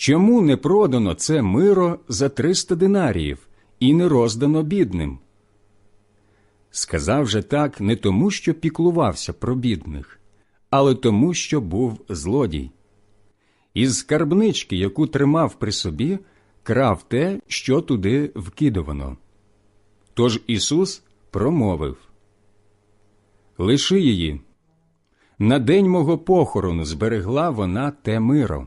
Чому не продано це миро за триста динаріїв і не роздано бідним? Сказав же так не тому, що піклувався про бідних, але тому, що був злодій. Із скарбнички, яку тримав при собі, крав те, що туди вкидувано. Тож Ісус промовив Лиши її. На день мого похорону зберегла вона те миро.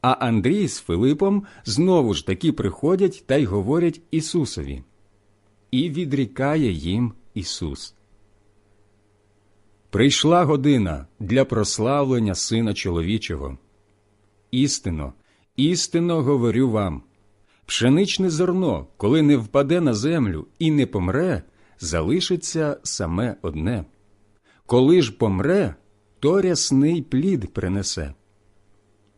а Андрій з Филипом знову ж таки приходять та й говорять Ісусові. І відрікає їм Ісус. Прийшла година для прославлення Сина чоловічого. Істинно, істинно говорю вам пшеничне зерно, коли не впаде на землю і не помре, залишиться саме одне. Коли ж помре, то рясний плід принесе.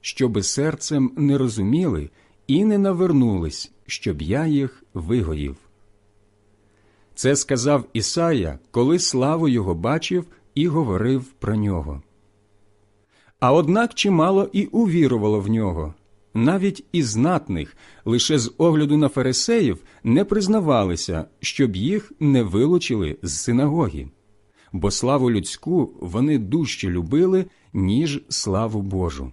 щоби серцем не розуміли і не навернулись, щоб я їх вигоїв. Це сказав Ісая, коли славу його бачив і говорив про нього. А однак чимало і увірувало в нього. Навіть і знатних, лише з огляду на фарисеїв, не признавалися, щоб їх не вилучили з синагоги бо славу людську вони дужче любили, ніж славу Божу.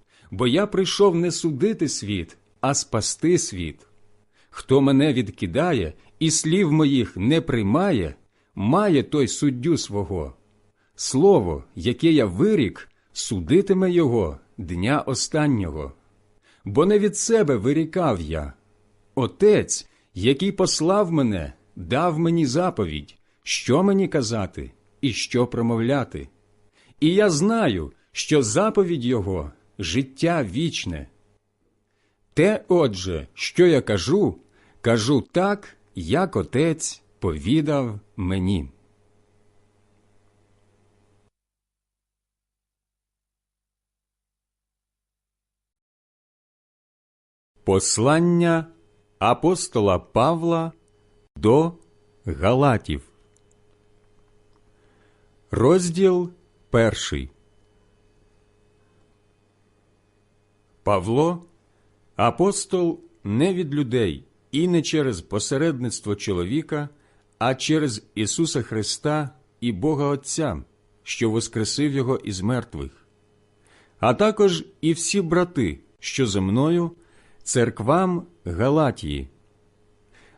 бо я прийшов не судити світ, а спасти світ. Хто мене відкидає і слів моїх не приймає, має той суддю свого. Слово, яке я вирік, судитиме його дня останнього. Бо не від себе вирікав я. Отець, який послав мене, дав мені заповідь що мені казати і що промовляти. І я знаю, що заповідь Його життя вічне. Те, отже, що я кажу, кажу так, як отець повідав мені. Послання апостола Павла до Галатів Розділ перший. Павло, апостол не від людей і не через посередництво чоловіка, а через Ісуса Христа і Бога Отця, що воскресив Його із мертвих, а також і всі брати, що за мною, церквам Галатії.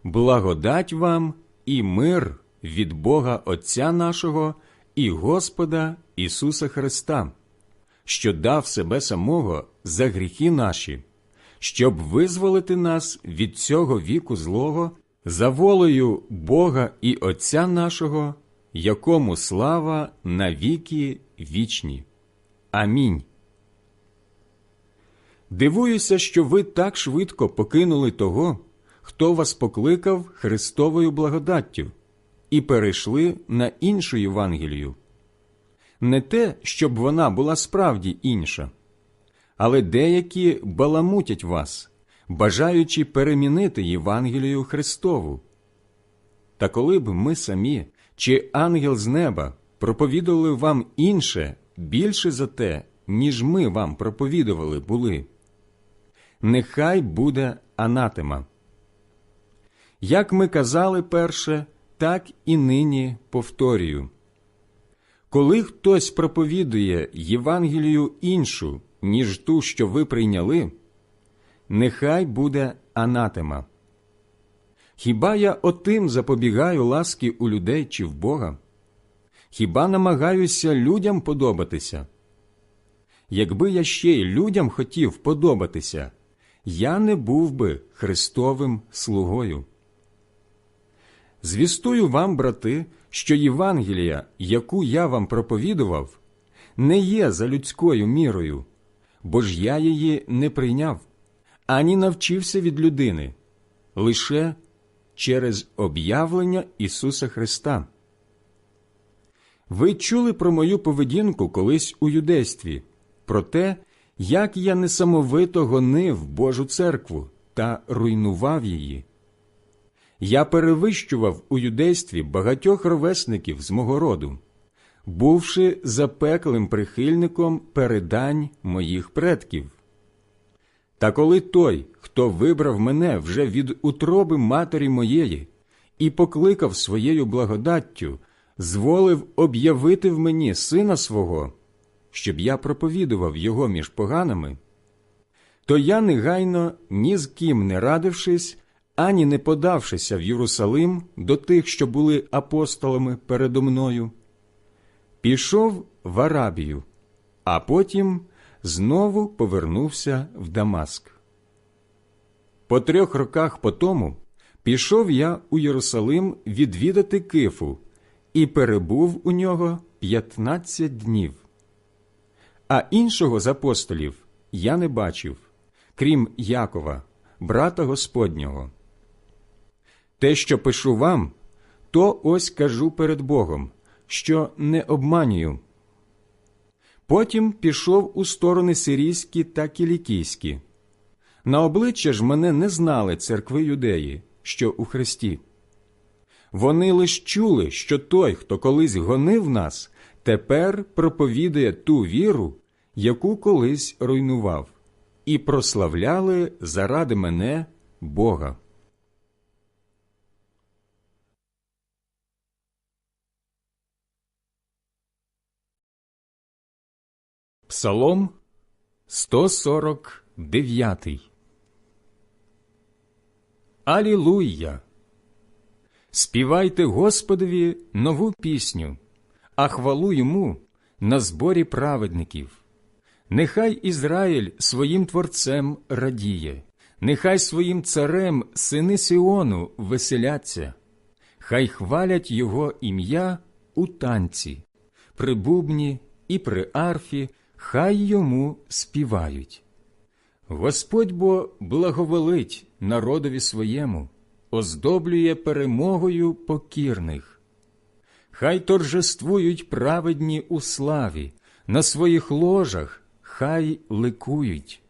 Благодать вам і мир від Бога Отця нашого і Господа Ісуса Христа, що дав себе самого за гріхи наші, щоб визволити нас від цього віку злого за волею Бога і Отця нашого, якому слава навіки вічні. Амінь. Дивуюся, що ви так швидко покинули того, хто вас покликав Христовою благодаттю, і перейшли на іншу Євангелію. Не те, щоб вона була справді інша, але деякі баламутять вас, бажаючи перемінити Євангелію Христову. Та коли б ми самі чи ангел з неба проповідували вам інше більше за те, ніж ми вам проповідували були, нехай буде анатема. Як ми казали перше, так і нині повторюю. Коли хтось проповідує Євангелію іншу, ніж ту, що ви прийняли, нехай буде анатема. Хіба я отим запобігаю ласки у людей чи в Бога? Хіба намагаюся людям подобатися? Якби я ще й людям хотів подобатися, я не був би Христовим слугою. Звістую вам, брати, що Євангелія, яку я вам проповідував, не є за людською мірою, бо ж я її не прийняв, ані навчився від людини, лише через об'явлення Ісуса Христа. Ви чули про мою поведінку колись у юдействі, про те, як я несамовито гонив Божу церкву та руйнував її. Я перевищував у юдействі багатьох ровесників з мого роду, бувши запеклим прихильником передань моїх предків. Та коли той, хто вибрав мене вже від утроби матері моєї і покликав своєю благодаттю, зволив об'явити в мені сина свого, щоб я проповідував його між поганими, то я негайно, ні з ким не радившись, ані не подавшися в Єрусалим до тих, що були апостолами передо мною, пішов в Арабію, а потім знову повернувся в Дамаск. По трьох роках по тому пішов я у Єрусалим відвідати Кифу і перебув у нього п'ятнадцять днів. А іншого з апостолів я не бачив, крім Якова, брата Господнього. Те, що пишу вам, то ось кажу перед Богом, що не обманюю. Потім пішов у сторони сирійські та кілікійські. На обличчя ж мене не знали церкви юдеї, що у Христі. Вони лиш чули, що той, хто колись гонив нас, тепер проповідує ту віру, яку колись руйнував, і прославляли заради мене Бога. Псалом 149 Алілуя! Співайте Господові нову пісню, а хвалу йому на зборі праведників. Нехай Ізраїль своїм творцем радіє, нехай своїм царем сини Сіону веселяться, хай хвалять його ім'я у танці, при бубні і при арфі хай йому співають. Господь бо благоволить народові своєму, оздоблює перемогою покірних. Хай торжествують праведні у славі, на своїх ложах хай ликують.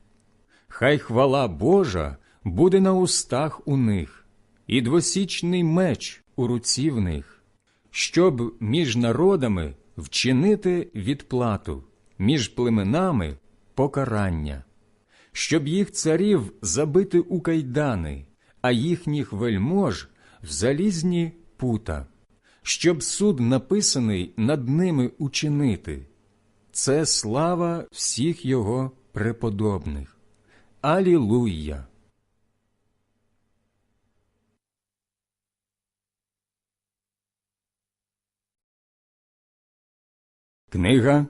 Хай хвала Божа буде на устах у них, і двосічний меч у руці в них, щоб між народами вчинити відплату між племенами покарання, щоб їх царів забити у кайдани, а їхніх вельмож в залізні пута, щоб суд написаний над ними учинити. Це слава всіх його преподобних. Алілуя! Книга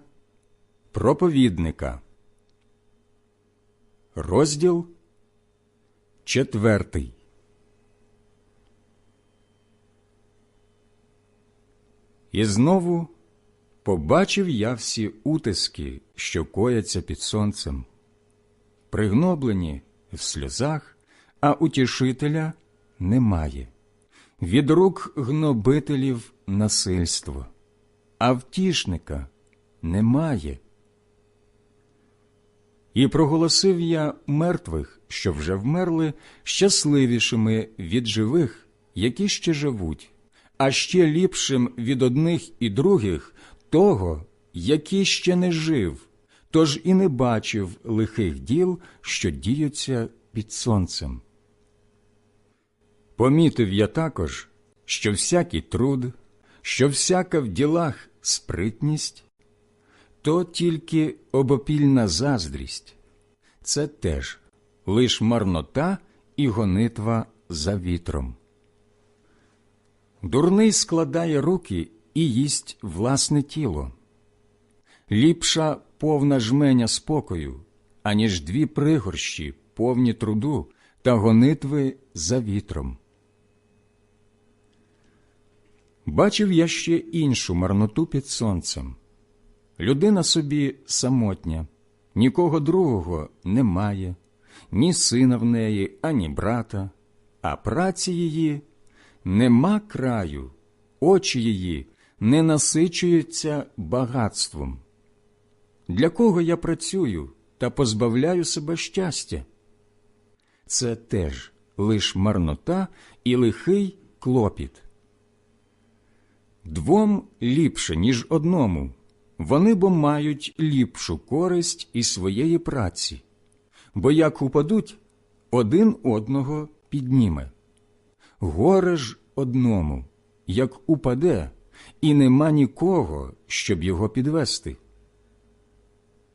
проповідника. Розділ четвертий. І знову побачив я всі утиски, що кояться під сонцем, пригноблені в сльозах, а утішителя немає, від рук гнобителів насильство, а втішника немає. І проголосив я мертвих, що вже вмерли, щасливішими від живих, які ще живуть, а ще ліпшим від одних і других того, який ще не жив, тож і не бачив лихих діл, що діються під сонцем. Помітив я також, що всякий труд, що всяка в ділах спритність, то тільки обопільна заздрість, це теж лиш марнота і гонитва за вітром. Дурний складає руки і їсть власне тіло. Ліпша повна жменя спокою, аніж дві пригорщі, повні труду та гонитви за вітром. Бачив я ще іншу марноту під сонцем. Людина собі самотня, нікого другого немає, ні сина в неї, ані брата, а праці її нема краю, очі її не насичуються багатством. Для кого я працюю та позбавляю себе щастя? Це теж лиш марнота і лихий клопіт. Двом ліпше, ніж одному, вони бо мають ліпшу користь із своєї праці, бо як упадуть, один одного підніме. Горе ж одному, як упаде, і нема нікого, щоб його підвести.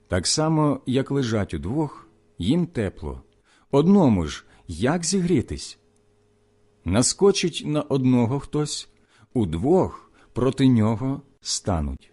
Так само, як лежать удвох, їм тепло, одному ж як зігрітись? Наскочить на одного хтось, удвох проти нього стануть.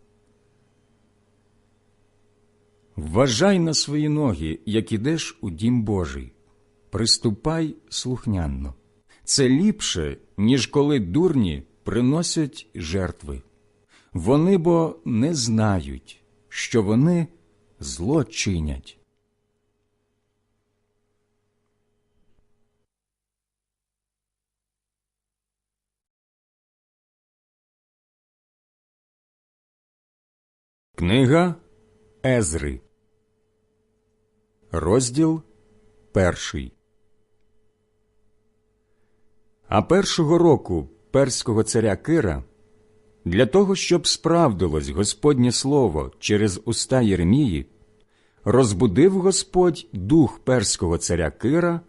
Вважай на свої ноги, як ідеш у дім Божий, приступай слухнянно. Це ліпше, ніж коли дурні приносять жертви. Вони бо не знають, що вони зло чинять. Книга Езри, розділ перший. А першого року перського царя Кира для того, щоб справдилось Господнє слово через уста Єремії, розбудив Господь дух перського царя Кира,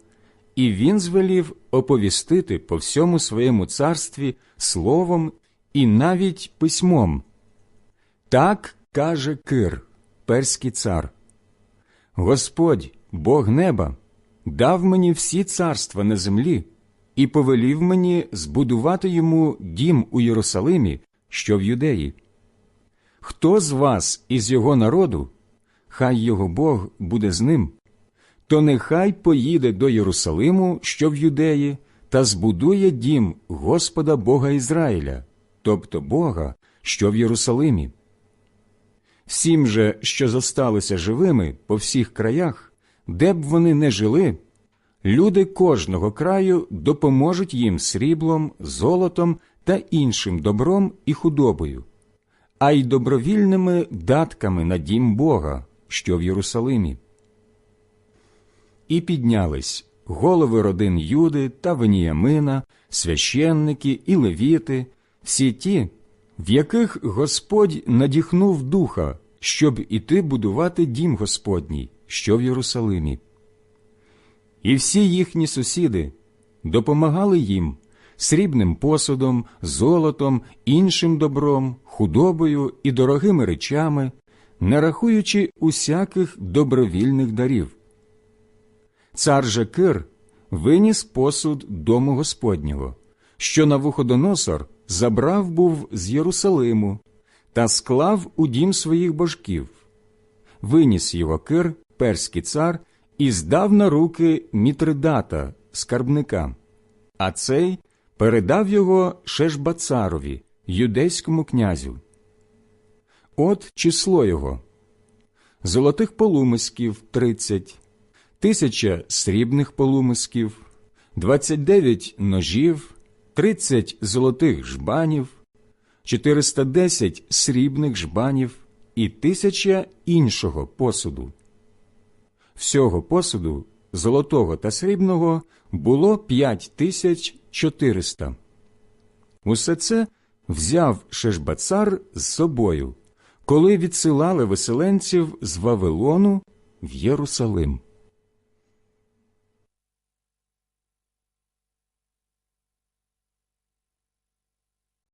і він звелів оповістити по всьому своєму царстві словом і навіть письмом. Так каже Кир, перський цар. Господь, Бог неба, дав мені всі царства на землі і повелів мені збудувати йому дім у Єрусалимі, що в юдеї. Хто з вас із його народу, хай його Бог буде з ним, то нехай поїде до Єрусалиму, що в юдеї, та збудує дім Господа Бога Ізраїля, тобто Бога, що в Єрусалимі. Всім же, що зосталися живими по всіх краях, де б вони не жили, люди кожного краю допоможуть їм сріблом, золотом та іншим добром і худобою, а й добровільними датками на дім Бога, що в Єрусалимі. І піднялись голови родин Юди та Веніямина, священники і левіти, всі ті, в яких Господь надіхнув духа, щоб іти будувати дім Господній, що в Єрусалимі. І всі їхні сусіди допомагали їм срібним посудом, золотом, іншим добром, худобою і дорогими речами, не рахуючи усяких добровільних дарів. Цар же Кир виніс посуд дому Господнього, що Навуходоносор забрав був з Єрусалиму та склав у дім своїх божків. Виніс його Кир, перський цар, і здав на руки Мітридата, скарбника, а цей передав його Шешбацарові, юдейському князю. От число його золотих полумисків тридцять, тисяча срібних полумисків, двадцять дев'ять ножів, тридцять золотих жбанів, чотириста десять срібних жбанів і тисяча іншого посуду. Всього посуду, золотого та срібного, було п'ять тисяч чотириста. Усе це взяв Шешбацар з собою, коли відсилали виселенців з Вавилону в Єрусалим.